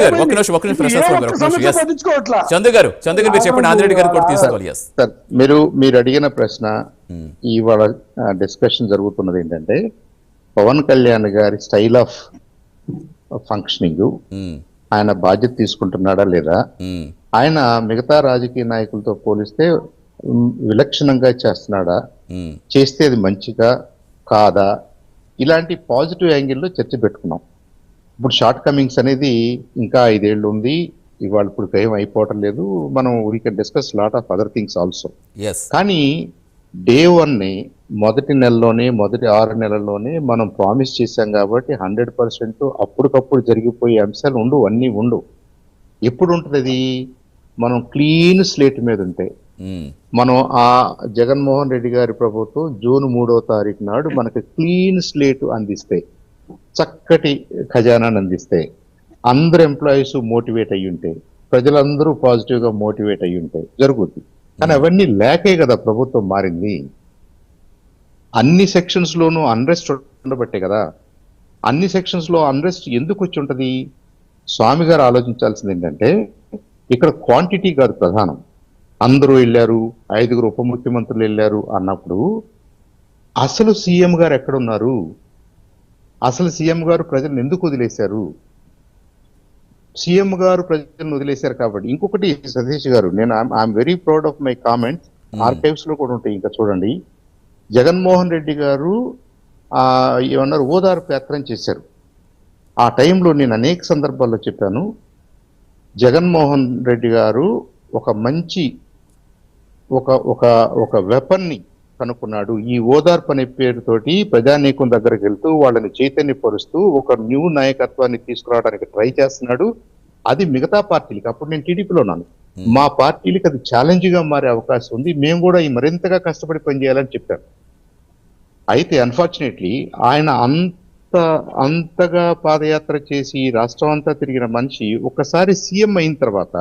గారు నిమిషం నిమిషం ప్రశ్న చందు గారు చందు గారు మీరు చెప్పండి ఆంధ్రెడ్డి గారు కూడా తీసుకోవాలి. ఎస్ సార్ మీరు మీరు అడిగిన ప్రశ్న ఇవాళ డిస్కషన్ జరుగుతున్నది ఏంటంటే పవన్ కళ్యాణ్ గారి స్టైల్ ఆఫ్ ఫంక్షనింగ్ ఆయన బాధ్యత తీసుకుంటున్నాడా లేదా? ఆయన మిగతా రాజకీయ నాయకులతో పోలిస్తే విలక్షణంగా చేస్తున్నాడా? చేస్తే అది మంచిగా కాదా? ఇలాంటి పాజిటివ్ యాంగిల్లో చర్చ పెట్టుకున్నాం. ఇప్పుడు షార్ట్ కమింగ్స్ అనేది ఇంకా ఐదేళ్ళు ఉంది. ఇవాళ ఇప్పుడు ఏం అయిపోవటం లేదు. మనం we can discuss lot of other things also కానీ డే ని మొదటి నెలలోనే మొదటి ఆరు నెలల్లోనే మనం ప్రామిస్ చేశాం కాబట్టి హండ్రెడ్ పర్సెంట్ అప్పటికప్పుడు జరిగిపోయే అంశాలు ఉండు అన్నీ ఉండు. ఎప్పుడు ఉంటుంది అది మనం క్లీన్ స్లేట్ మీద ఉంటే. మనం ఆ జగన్మోహన్ రెడ్డి గారి ప్రభుత్వం జూన్ మూడో తారీఖు నాడు మనకి క్లీన్ స్లేట్ అందిస్తే. చక్కటి ఖజానాన్ని అందిస్తే అందరు ఎంప్లాయీస్ మోటివేట్ అయ్యి ఉంటే ప్రజలందరూ పాజిటివ్గా మోటివేట్ అయ్యి ఉంటే జరుగుద్ది. కానీ అవన్నీ లేకే కదా ప్రభుత్వం మారింది. అన్ని సెక్షన్స్ లోనూ అన్రెస్ట్ ఉండబట్టే కదా. అన్ని సెక్షన్స్లో అన్రెస్ట్ ఎందుకు వచ్చి ఉంటది? స్వామి గారు ఆలోచించాల్సింది ఏంటంటే ఇక్కడ క్వాంటిటీ కాదు ప్రధానం. అందరూ వెళ్ళారు ఐదుగురు ఉప ముఖ్యమంత్రులు వెళ్ళారు అన్నప్పుడు అసలు సీఎం గారు ఎక్కడున్నారు? అసలు సీఎం గారు ప్రజలను ఎందుకు వదిలేశారు? సీఎం గారు ప్రజలను వదిలేశారు కాబట్టి. ఇంకొకటి సతీష్ గారు నేను I am very proud of my comments ఆర్కైవ్స్లో కూడా ఉంటాయి ఇంకా చూడండి. జగన్మోహన్ రెడ్డి గారు ఏమన్నారు ఓదార్పు యాత్ర చేశారు. ఆ టైంలో నేను అనేక సందర్భాల్లో చెప్పాను. జగన్మోహన్ రెడ్డి గారు ఒక మంచి ఒక ఒక ఒక వెపన్ని కనుక్కున్నాడు. ఈ ఓదార్పు అనే పేరుతోటి ప్రజానీకం దగ్గరికి వెళ్తూ వాళ్ళని చైతన్యపరుస్తూ ఒక న్యూ నాయకత్వాన్ని తీసుకురావడానికి ట్రై చేస్తున్నాడు. అది మిగతా పార్టీలకి అప్పుడు నేను టీడీపీలో ఉన్నాను. మా పార్టీలకి అది ఛాలెంజ్గా మారే అవకాశం ఉంది. మేము కూడా ఈ మరింతగా కష్టపడి పనిచేయాలని చెప్పాను. అయితే అన్ఫార్చునేట్లీ ఆయన అంత అంతగా పాదయాత్ర చేసి రాష్ట్రం అంతా తిరిగిన మనిషి ఒకసారి సీఎం అయిన తర్వాత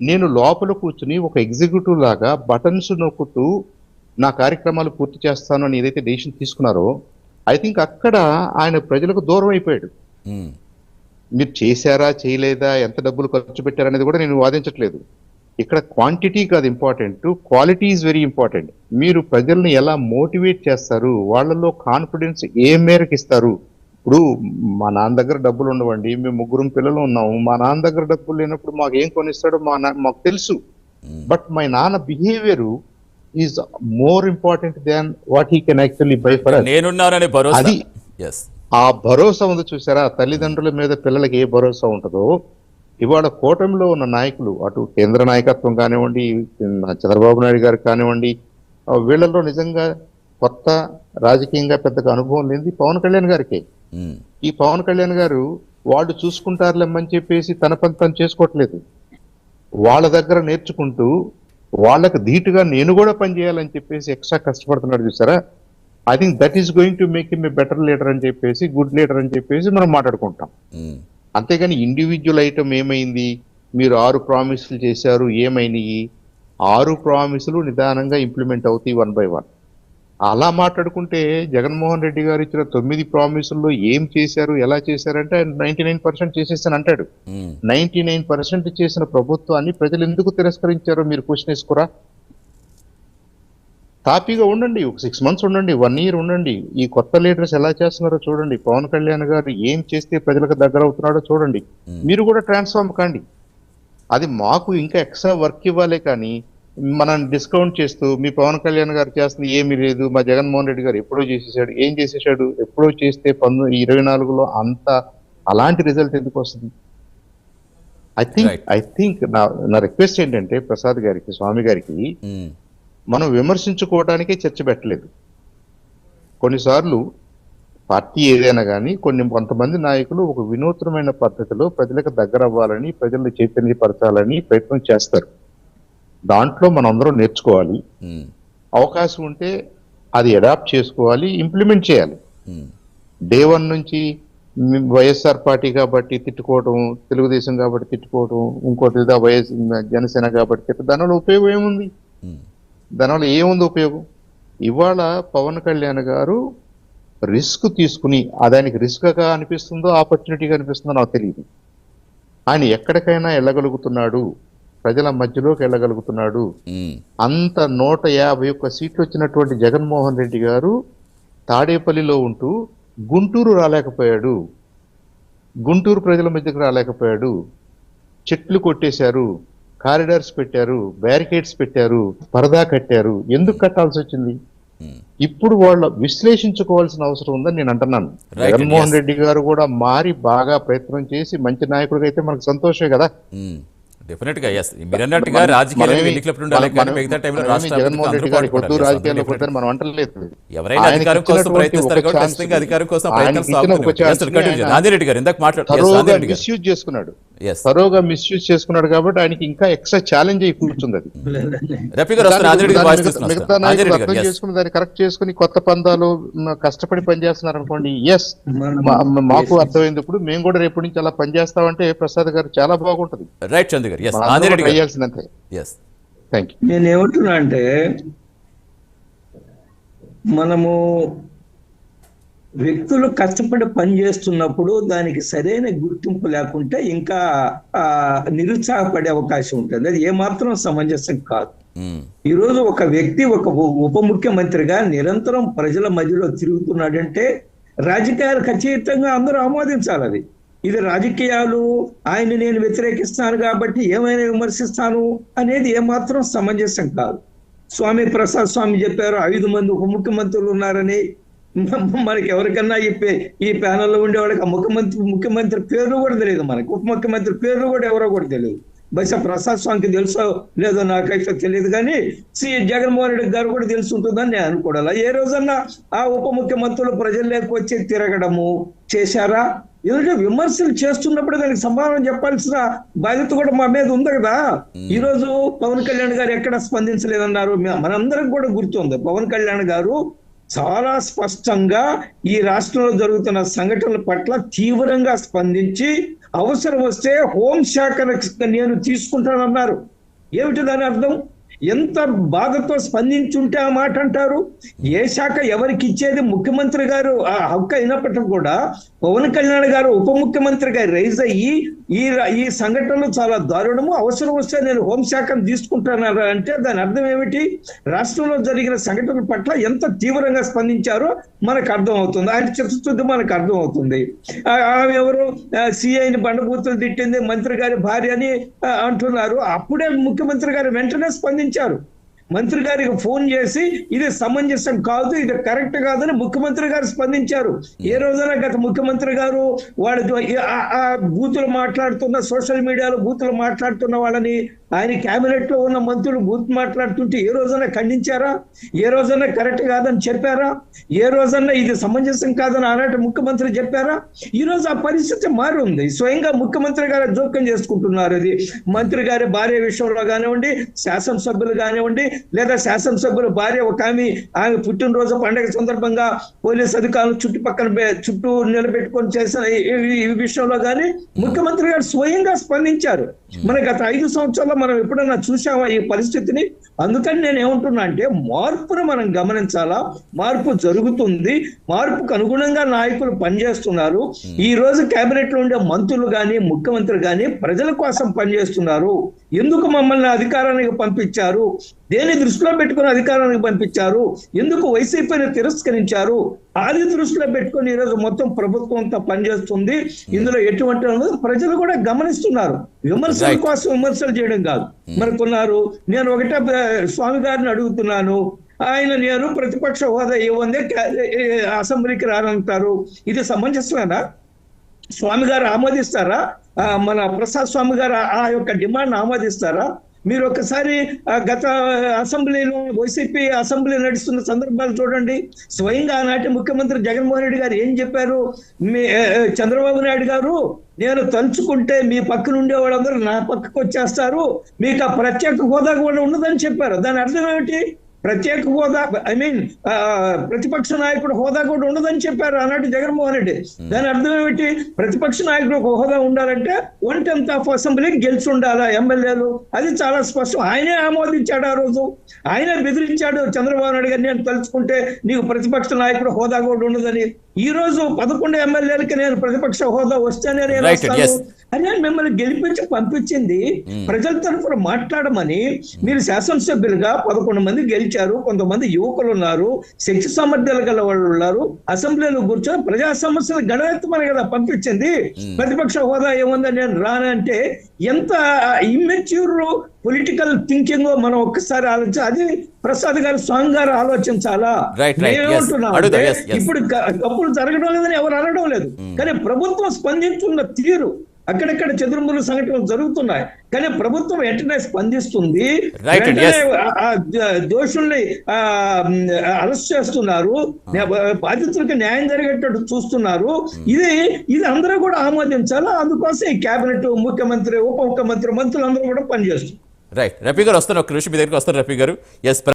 నేను లోపల కూర్చుని ఒక ఎగ్జిక్యూటివ్ లాగా బటన్స్ నొక్కుతూ నా కార్యక్రమాలు పూర్తి చేస్తాను అని ఏదైతే డెసిషన్ తీసుకున్నారో ఐ థింక్ అక్కడ ఆయన ప్రజలకు దూరం అయిపోయాడు. మీరు చేశారా చేయలేదా ఎంత డబ్బులు ఖర్చు పెట్టారనేది కూడా నేను వాదించట్లేదు. ఇక్కడ క్వాంటిటీ కాదు important quality is very important మీరు ప్రజల్ని ఎలా మోటివేట్ చేస్తారు వాళ్ళలో కాన్ఫిడెన్స్ ఏ మేరకు ఇస్తారు? ఇప్పుడు మా నాన్న దగ్గర డబ్బులు ఉండవండి మేము ముగ్గురు పిల్లలు ఉన్నాము మా నాన్న దగ్గర డబ్బులు లేనప్పుడు మాకు ఏం కొనిస్తాడో మా మాకు తెలుసు. బట్ మై నాన్న behaviour is more important than what he can actually buy for నేనున్నానని భరోసా. అది- ఆ భరోసా ఉంది చూసారా? తల్లిదండ్రుల మీద పిల్లలకి ఏ భరోసా ఉంటుందో ఇవాళ కూటమిలో ఉన్న నాయకులు అటు కేంద్ర నాయకత్వం కానివ్వండి చంద్రబాబు నాయుడు గారు కానివ్వండి వీళ్ళలో నిజంగా కొత్త రాజకీయంగా పెద్దగా అనుభవం లేనిది పవన్ కళ్యాణ్ గారికి. ఈ పవన్ కళ్యాణ్ గారు వాళ్ళు చూసుకుంటారులేమని చెప్పేసి తన పని తను చేసుకోవట్లేదు. వాళ్ళ దగ్గర నేర్చుకుంటూ వాళ్ళకి ధీటుగా నేను కూడా పనిచేయాలని చెప్పేసి ఎక్స్ట్రా కష్టపడుతున్నాడు చూసారా? I think that is going to make him a better leader అని చెప్పేసి గుడ్ లీడర్ అని చెప్పేసి మనం మాట్లాడుకుంటాం. అంతేగాని ఇండివిజువల్ ఐటమ్ ఏమైంది? మీరు ఆరు ప్రామిసులు చేశారు ఏమైనాయి? ఆరు ప్రామిసులు నిదానంగా ఇంప్లిమెంట్ అవుతాయి వన్ బై వన్ అలా మాట్లాడుకుంటే జగన్మోహన్ రెడ్డి గారు ఇచ్చిన తొమ్మిది ప్రామిసుల్లో ఏం చేశారు ఎలా చేశారంటే ఆయన నైన్టీ నైన్ పర్సెంట్ చేసేసాను అంటాడు. నైన్టీ నైన్ పర్సెంట్ చేసిన ప్రభుత్వాన్ని ప్రజలు ఎందుకు తిరస్కరించారో మీరు క్వశ్చన్ వేసుకోరా? తాపీగా ఉండండి ఒక సిక్స్ మంత్స్ ఉండండి వన్ ఇయర్ ఉండండి ఈ కొత్త లీడర్స్ ఎలా చేస్తున్నారో చూడండి పవన్ కళ్యాణ్ గారు ఏం చేస్తే ప్రజలకు దగ్గర అవుతున్నాడో చూడండి. మీరు కూడా ట్రాన్స్ఫార్మ్ కాండి. అది మాకు ఇంకా ఎక్స్ట్రా వర్క్ ఇవ్వాలి కానీ మనం డిస్కౌంట్ చేస్తూ మీ పవన్ కళ్యాణ్ గారు చేస్తుంది ఏమీ లేదు మా జగన్మోహన్ రెడ్డి గారు ఎప్పుడో చేసేసాడు ఏం చేసేసాడు ఎప్పుడో చేస్తే పంతొమ్మిది ఇరవై నాలుగులో అంత అలాంటి రిజల్ట్ ఎందుకు వస్తుంది? I think. ఐ థింక్ నా నా రిక్వెస్ట్ ఏంటంటే ప్రసాద్ గారికి స్వామి గారికి మనం విమర్శించుకోవడానికే చర్చ పెట్టలేదు. కొన్నిసార్లు పార్టీ ఏదైనా కానీ కొన్ని కొంతమంది నాయకులు ఒక వినూత్నమైన పద్ధతిలో ప్రజలకు దగ్గర అవ్వాలని ప్రజల్ని చైతన్యపరచాలని ప్రయత్నం చేస్తారు. దాంట్లో మనందరం నేర్చుకోవాలి. అవకాశం ఉంటే అది అడాప్ట్ చేసుకోవాలి ఇంప్లిమెంట్ చేయాలి. డే వన్ నుంచి వైఎస్ఆర్ పార్టీ కాబట్టి తిట్టుకోవడం తెలుగుదేశం కాబట్టి తిట్టుకోవడం ఇంకోటి ఏదో వైఎస్ జనసేన కాబట్టి తిట్ట దానివల్ల ఉపయోగం ఏముంది? దానివల్ల ఏముంది ఉపయోగం? ఇవాళ పవన్ కళ్యాణ్ గారు రిస్క్ తీసుకుని అదానికి రిస్క్గా అనిపిస్తుందో ఆపర్చునిటీగా అనిపిస్తుందో నాకు తెలియదు ఆయన ఎక్కడికైనా వెళ్ళగలుగుతున్నాడు. ప్రజల మధ్యలోకి వెళ్ళగలుగుతున్నాడు. అంత నూట యాభై ఒక్క సీట్లు వచ్చినటువంటి జగన్మోహన్ రెడ్డి గారు తాడేపల్లిలో ఉంటూ గుంటూరు రాలేకపోయాడు. గుంటూరు ప్రజల మధ్యకు రాలేకపోయాడు. చెట్లు కొట్టేశారు కారిడార్స్ పెట్టారు బ్యారికేడ్స్ పెట్టారు పరదా కట్టారు. ఎందుకు కట్టాల్సి వచ్చింది. ఇప్పుడు వాళ్ళ విశ్లేషించుకోవాల్సిన అవసరం ఉందని నేను అంటున్నాను. జగన్మోహన్. రెడ్డి గారు కూడా మారి బాగా ప్రయత్నం చేసి మంచి నాయకుడిగా అయితే మనకు సంతోషమే కదా. మ్మ్. డెఫినెట్గా ఎస్ మీరు అన్నట్టుగా మనం- రాజకీయాలు ఎన్నికలప్పుడు ఉండాలి కానీ మిగతా టైంలో రాజకీయాల్లో మనం అంటలేదు. ఎవరైనా అధికారం కోసం ప్రయత్నిస్తారు కాబట్టి ఖచ్చితంగా అధికారం కోసం ప్రయత్నం నాందిరెడ్డి గారు ఇందాక మాట్లాడు Yes, తరోగా నాందిరెడ్డి గారు. మిస్యూజ్ చేసుకున్నాడు. ఎస్ తరోగా మిస్యూజ్ చేసుకున్నాడు కాబట్టి ఆయనకి ఇంకా ఎక్స్ట్రా ఛాలెంజ్ అయి కూర్చుంది అది. మిగతా- నాయకులు అర్థం. చేసుకుని దాన్ని కరెక్ట్ చేసుకుని కొత్త పందాలు కష్టపడి పనిచేస్తున్నారు అనుకోండి ఎస్ మాకు అర్థమైంది ఇప్పుడు. మేము కూడా రేపటి నుంచి అలా పనిచేస్తామంటే ప్రసాద్ గారు చాలా బాగుంటది. రైట్ చంద్ర గారు. ఎస్ మనందరం నాందిరెడ్డి కూడా గారు. చేయాల్సిందంతే ఎస్ థ్యాంక్ యూ నేను ఏమంటున్నా అంటే మనము వ్యక్తులు కష్టపడి పని చేస్తున్నప్పుడు దానికి సరైన గుర్తింపు లేకుంటే ఇంకా ఆ, నిరుత్సాహపడే అవకాశం ఉంటుంది. అది ఏమాత్రం సమంజసం కాదు. మ్మ్. ఈ రోజు ఒక వ్యక్తి ఒక ఉప ముఖ్యమంత్రిగా నిరంతరం ప్రజల మధ్యలో తిరుగుతున్నాడంటే రాజకీయాలు ఖచ్చితంగా అందరూ ఆమోదించాలి అది. ఇది రాజకీయాలు ఆయన నేను వ్యతిరేకిస్తాను కాబట్టి ఏమైనా విమర్శిస్తాను అనేది ఏమాత్రం సమంజసం కాదు. స్వామి ప్రసాద్ స్వామి చెప్పారు ఐదు మంది ఉప ముఖ్యమంత్రులు ఉన్నారని. మనకి ఎవరికన్నా ఈ పే- ఈ ప్యానల్లో ఉండేవాళ్ళకి ఆ ముఖ్యమంత్రి ముఖ్యమంత్రి పేర్లు కూడా తెలియదు మనకి. ఉప ముఖ్యమంత్రి పేర్లు కూడా ఎవరో కూడా తెలియదు. బహుశా ప్రసాద్ స్వామికి తెలుసో లేదో నాకైతే తెలియదు కానీ సి. జగన్మోహన్ రెడ్డి గారు కూడా తెలుసుంటుందని ఉంటుందని నేను అనుకోవాలి ఏ రోజన్నా ఆ ఉప ముఖ్యమంత్రులు ప్రజల్లోకి వచ్చి తిరగడము చేశారా? ఎందుకంటే విమర్శలు చేస్తున్నప్పుడు దానికి సమాధానం చెప్పాల్సిన బాధ్యత కూడా మా మీద ఉంది కదా. ఈ రోజు పవన్ కళ్యాణ్ గారు ఎక్కడ స్పందించలేదన్నారు? మ- మనందరం కూడా గుర్తుంది. పవన్ కళ్యాణ్ గారు చాలా స్పష్టంగా ఈ రాష్ట్రంలో జరుగుతున్న సంఘటనల పట్ల తీవ్రంగా స్పందించి అవసరం వస్తే హోంశాఖను నేను తీసుకుంటానన్నారు. ఏమిటి దాని అర్థం? ఎంత బాధతో స్పందించుంటే ఆ మాట అంటారు? ఏ శాఖ ఎవరికి ఇచ్చేది? ముఖ్యమంత్రి గారు ఆ హక్కు అయినప్పటికీ కూడా పవన్ కళ్యాణ్ గారు ఉప ముఖ్యమంత్రిగా రైజ్ అయ్యి ఈ ఈ సంఘటనలు చాలా దారుణము. అవసరం వస్తే నేను హోంశాఖను తీసుకుంటాను అంటే దాని అర్థం ఏమిటి? రాష్ట్రంలో జరిగిన సంఘటనల పట్ల ఎంత తీవ్రంగా స్పందించారో మనకు అర్థం అవుతుంది ఆయన చిత్తశుద్ధి మనకు అర్థం అవుతుంది ఆమె ఎవరు? సిఐని బండబూతులు తిట్టింది మంత్రి గారి భార్య అని అంటున్నారు. అప్పుడే ముఖ్యమంత్రి గారు వెంటనే స్పందించారు. మంత్రి గారికి ఫోన్ చేసి ఇది సమంజసం కాదు ఇది కరెక్ట్ కాదని ముఖ్యమంత్రి గారు స్పందించారు. ఏ రోజున గత ముఖ్యమంత్రి గారు వాళ్ళ ఆ బూతులు మాట్లాడుతున్న సోషల్ మీడియాలో బూతులు మాట్లాడుతున్న వాళ్ళని ఆయన క్యాబినెట్లో ఉన్న మంత్రులు బూత్ మాట్లాడుతుంటే ఏ రోజైనా ఖండించారా? ఏ రోజైనా కరెక్ట్ కాదని చెప్పారా? ఏ రోజన్నా ఇది సమంజసం కాదని ఆనాటి ముఖ్యమంత్రి చెప్పారా? ఈ రోజు ఆ పరిస్థితి మారి ఉంది. స్వయంగా ముఖ్యమంత్రి గారు జోక్యం చేసుకుంటున్నారు అది మంత్రి గారి భార్య విషయంలో కానివ్వండి శాసనసభ్యులు కానివ్వండి లేదా శాసనసభ్యుల భార్య ఒక ఆమె ఆమె పుట్టినరోజు పండగ సందర్భంగా పోలీస్ అధికారులు చుట్టుపక్కల చుట్టూ నిలబెట్టుకొని చేసిన ఈ- విషయంలో కానీ ముఖ్యమంత్రి గారు స్వయంగా స్పందించారు. మన గత ఐదు సంవత్సరాల్లో మనం ఎప్పుడైనా చూసామా ఈ పరిస్థితిని? అందుకని నేను ఏమంటున్నా అంటే మార్పును మనం గమనించాలా? మార్పు జరుగుతుంది. మార్పుకు అనుగుణంగా నాయకులు పనిచేస్తున్నారు. ఈ రోజు కేబినెట్లో ఉండే మంత్రులు గాని ముఖ్యమంత్రి గాని ప్రజల కోసం పనిచేస్తున్నారు. ఎందుకు మమ్మల్ని అధికారానికి పంపించారు? దేని దృష్టిలో పెట్టుకుని అధికారానికి పంపించారు? ఎందుకు వైసీపీని తిరస్కరించారు? అది దృష్టిలో పెట్టుకొని ఈ రోజు మొత్తం ప్రభుత్వం అంతా పనిచేస్తుంది. ఇందులో ఎటువంటి ప్రజలు కూడా గమనిస్తున్నారు. విమర్శల. కోసం విమర్శలు చేయడం కాదు. మనకున్నారు నేను ఒకటే స్వామి గారిని అడుగుతున్నాను. ఆయన నేను ప్రతిపక్ష హోదా ఇవ్వందే అసెంబ్లీకి రానంటారు. ఇది సమంజసమేనా? స్వామి గారు ఆమోదిస్తారా? మన ప్రసాద్ స్వామి గారు ఆ- యొక్క డిమాండ్ ఆమోదిస్తారా? మీరు ఒకసారి గత అసెంబ్లీలో వైసీపీ అసెంబ్లీ నడుస్తున్న సందర్భాలు చూడండి. స్వయంగా ఆనాటి ముఖ్యమంత్రి జగన్మోహన్ రెడ్డి గారు ఏం చెప్పారు? మీ చంద్రబాబు నాయుడు గారు నేను తలుచుకుంటే మీ పక్కన ఉండే వాళ్ళందరూ నా పక్కకు వచ్చేస్తారు. మీకు ఆ ప్రత్యేక హోదా కూడా ఉండదని చెప్పారు. దాని అర్థం ఏమిటి? ప్రత్యేక హోదా ఐ మీన్ ప్రతిపక్ష నాయకుడు హోదా కూడా ఉండదని చెప్పారు ఆనాటి జగన్మోహన్ రెడ్డి. దాని అర్థం ఏమిటి? ప్రతిపక్ష నాయకుడు ఒక హోదా ఉండాలంటే వన్ టెన్త్ ఆఫ్ అసెంబ్లీ గెలిచి ఉండాలా ఎమ్మెల్యేలు? అది చాలా స్పష్టం. ఆయనే ఆమోదించాడు ఆ రోజు. ఆయనే బెదిరించాడు చంద్రబాబు నాయుడు గారు నేను తలుచుకుంటే నీకు ప్రతిపక్ష నాయకుడు హోదా కూడా ఉండదని. ఈ రోజు పదకొండు ఎమ్మెల్యేలకి నేను ప్రతిపక్ష హోదా వస్తేనే నేను. అరే మిమ్మల్ని గెలిపించి పంపించింది. ప్రజల తరఫున మాట్లాడమని మీరు శాసనసభ్యులుగా పదకొండు మంది గెలిచారు కొంతమంది యువకులు ఉన్నారు శక్తి సామర్థ్యాలు గల వాళ్ళు ఉన్నారు అసెంబ్లీలో కూర్చొని ప్రజా సమస్యలు గణెత్తమని కదా పంపించింది. ప్రతిపక్ష హోదా ఏముందని నేను రానంటే ఎంత ఇమ్మెచ్యూర్ పొలిటికల్ థింకింగ్ మనం ఒక్కసారి ఆలోచించి అది ప్రసాద్ గారు స్వామి గారు ఆలోచించాలా. ఇప్పుడు తప్పులు జరగడం లేదని ఎవరు అనడం లేదు. కానీ ప్రభుత్వం స్పందించున్న తీరు అక్కడక్కడ చదురుములు సంఘటనలు జరుగుతున్నాయి. కానీ ప్రభుత్వం వెంటనే స్పందిస్తుంది దోషుల్ని అరెస్ట్ చేస్తున్నారు. నే- బాధితులకు న్యాయం జరిగేటట్టు చూస్తున్నారు. ఇది ఇది అందరూ కూడా ఆమోదించాలి? అందుకోసం ఈ కేబినెట్ ముఖ్యమంత్రి ఉప ముఖ్యమంత్రి మంత్రులు అందరూ కూడా పనిచేస్తున్నారు. రైట్ రఫీ గారు వస్తాను ఒక నిమిషం మీ దగ్గరికి వస్తాను రఫీ గారు. ఎస్